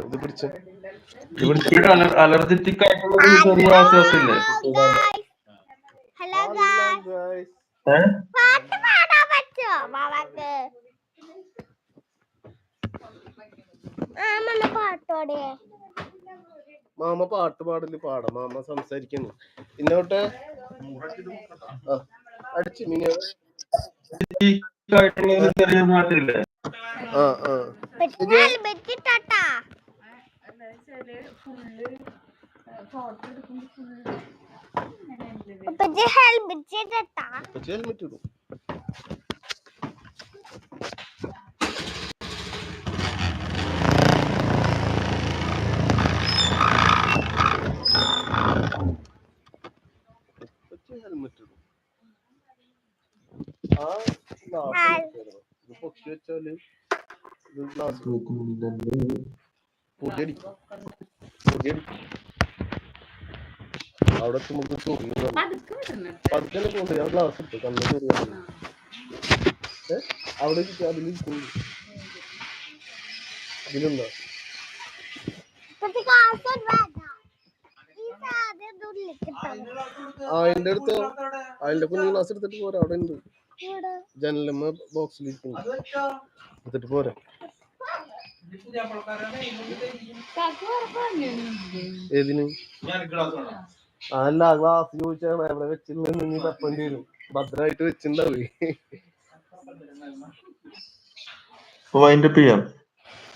ഇത് പിടിച്ച. കുട്ടിയുടെ അലർജറ്റിക് ആയിട്ടുള്ള ആശ്വാസമില്ലേ? മാമ പാട്ട് പാടൽ പാടാം. മാമ സംസാരിക്കുന്നു. ഇന്നോട്ടെ അടിച്ചു മിനി ആ ആ. ഹെൽമെറ്റ് ഉപ്പച്ചി ഹെൽമെറ്റ് ഇട്ടാ പക്ഷേ ഹെൽമെറ്റ് ഇടും. ഹെൽമറ്റ് ഹെൽമെറ്റ് ഇടും. ആ പൊക്കി വെച്ചാൽ ഇത് ഗ്ലാസ് പൊടിയടിക്കും പൊടിയടിക്കും അവിടെ നമുക്ക് ചൊറിയുന്നു പതുക്കെ പോകുന്നത് ഞാൻ ഗ്ലാസ് ഇട്ടു. കണ്ണ് ചൊറിയാൻ അവിടെ അതിലിരിക്കും ഇതിലുണ്ടോ ആ അതിന്റെ അടുത്ത് അതിന്റെ കുഞ്ഞു ഗ്ലാസ് എടുത്തിട്ട് പോരാ. അവിടെ ഉണ്ട്. ജനലമ്മ ബോക്സിൽ ഇരിക്കുന്നു. എടുത്തിട്ട് പോരാ. ഏതിന്? അല്ല ഗ്ലാസ് ചോദിച്ചാണ് എവിടെ വെച്ചില്ലെന്ന് നീ തപ്പേണ്ടി വരും. ഭദ്രമായിട്ട് വെച്ചിണ്ടാവേ. വൈൻഡപ്പ് ചെയ്യാം.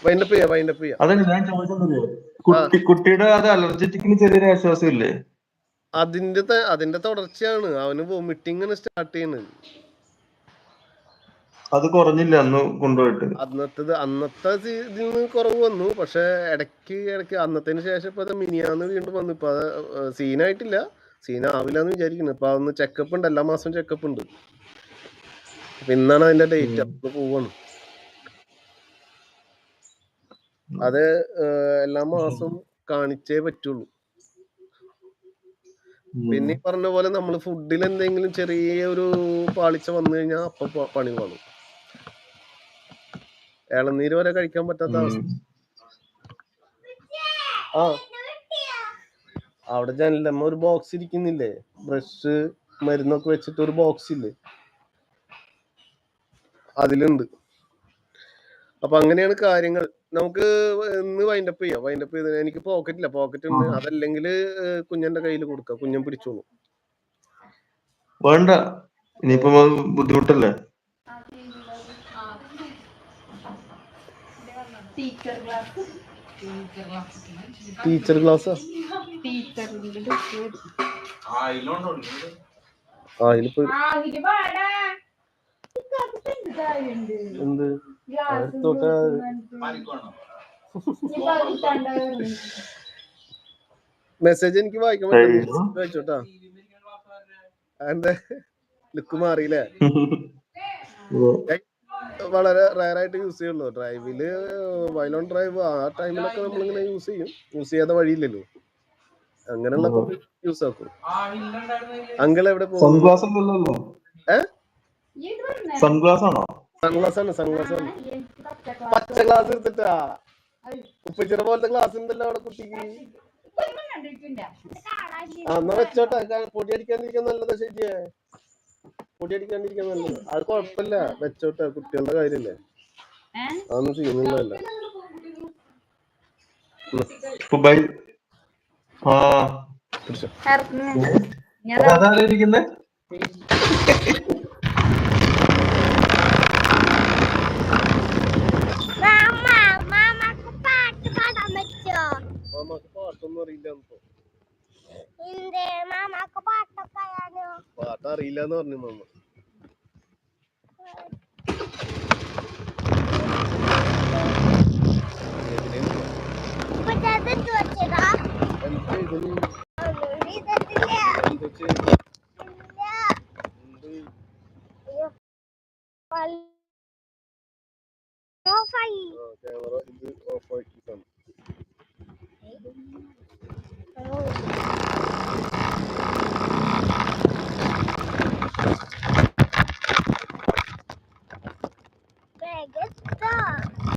വൈൻഡപ്പ് ചെയ്യാ വൈൻഡപ്പ് ചെയ്യാ. അതല്ല ഞാൻ കുട്ടി കുട്ടിയുടെ അത് അലർജറ്റിക്കിന് ചെറിയൊരു ആശ്വാസം ഇല്ലേ അതിന്റെ അതിന്റെ തുടർച്ചയാണ്. അവന് വോമിറ്റിംഗ് സ്റ്റാർട്ട് ചെയ്യുന്നത് അത് കുറഞ്ഞില്ല അന്ന് കൊണ്ടുപോയിട്ട്. അന്നത്തത് അന്നത്തെ ഇതിൽ നിന്ന് കുറവ് വന്നു. പക്ഷെ ഇടയ്ക്ക് ഇടയ്ക്ക് അന്നത്തിന് ശേഷം ഇപ്പൊ മിനിയാന്ന് വീണ്ടും വന്നു. ഇപ്പൊ അത് സീനായിട്ടില്ല. സീനാവില്ല എന്ന് വിചാരിക്കുന്നു. ഇപ്പൊ അതൊന്ന് ചെക്കപ്പ് ഉണ്ട്. എല്ലാ മാസവും ചെക്കപ്പ് ഉണ്ട്. അപ്പൊ ഇന്നാണ് അതിന്റെ ഡേറ്റ് അപ്പൊ പോവാണ്. അത് എല്ലാ മാസവും കാണിച്ചേ പറ്റുള്ളൂ. പിന്നെ പറഞ്ഞ പോലെ നമ്മൾ ഫുഡിൽ എന്തെങ്കിലും ചെറിയ ഒരു പാളിച്ച വന്നു കഴിഞ്ഞാൽ അപ്പൊ പണി കാണും ഇളനീര് വരെ കഴിക്കാൻ പറ്റാത്ത അവസ്ഥ. ആ. അവിടെ ജനലമ്മ ഒരു ബോക്സ് ഇരിക്കുന്നില്ലേ? ബ്രഷ് മരുന്നൊക്കെ വെച്ചിട്ട് ഒരു ബോക്സ് ഇല്ലേ? അതിലുണ്ട്. അപ്പൊ അങ്ങനെയാണ് കാര്യങ്ങൾ. നമുക്ക് ഇന്ന് വൈൻഡപ്പ് ചെയ്യാം. വൈൻഡപ്പ് ചെയ്ത് എനിക്ക് പോക്കറ്റ് ഇല്ല. പോക്കറ്റ് ഉണ്ട്. അതല്ലെങ്കിൽ കുഞ്ഞന്റെ കയ്യിൽ കൊടുക്കാം. കുഞ്ഞൻ പിടിച്ചോളൂ. വേണ്ട. ഇനിയിപ്പോ ബുദ്ധിമുട്ടല്ലേ? ടീച്ചർ ക്ലാസ് ടീച്ചർ എന്ത്? മെസ്സേജ് എനിക്ക് വായിക്കാൻ വായിച്ചോട്ടാ എന്താ? ലുക്ക് മാറിയില്ലേ? വളരെ റയർ ആയിട്ട് യൂസ് ചെയ്യുള്ളൂ ഡ്രൈവിൽ വൈലോൺ ഡ്രൈവ് ആ ടൈമിലൊക്കെ നമ്മളിങ്ങനെ യൂസ് ചെയ്യും. യൂസ് ചെയ്യാതെ വഴിയില്ലല്ലോ. അങ്ങനെയുള്ള യൂസ് ആക്കും. അങ്കിൾ എവിടെ പോകും സൺഗ്ലാസ് അല്ലല്ലോ ഏ? സൺഗ്ലാസ് ആണോ? സൺഗ്ലാസ് ആണ് സൺഗ്ലാസ് ആണ്. പച്ച ഗ്ലാസ് എടുത്തിട്ടാ. ഉപ്പച്ചിറ പോലത്തെ ഗ്ലാസ് ഉണ്ടല്ലോ അവിടെ കുട്ടിക്ക്. ആ എന്നാ വെച്ചോട്ടെ പൊടി അടിക്കാതിരിക്കാൻ നല്ലതാ ശരിയേ. പൊടി അടിക്കാണ്ടിരിക്കാൻ നല്ലത്. അത് കുഴപ്പമില്ല വെച്ചോട്ടെ കുട്ടികളുടെ കാര്യല്ലേ. അതൊന്നും ചെയ്യുന്നില്ലല്ല. ബൈ ആ പിടിച്ചോ അതാണ് ഇരിക്കുന്നത് മാമ മാമാക്ക് പാട്ട് പാടാൻ പറ്റുമോ മാമാക്ക് പാട്ടൊന്നും അറിയില്ല ഇപ്പൊ എന്തേ മാമാക്ക് പാട്ടൊക്കെ അറിയാനോ പാട്ട് അറിയില്ല എന്ന് പറഞ്ഞു മാമ ഉപ്പച്ചി അത് എന്ത് വെച്ചതാ എന്താ ഇതിന് ഒന്നും ചെയ്തിട്ടില്ല എന്താ ചെയ്തത്? ഇല്ല എന്ത്? അയ്യോ എന്ന് പറഞ്ഞു മമ്മ ക്യാമറ ഇത് ഓഫ് ആക്കി.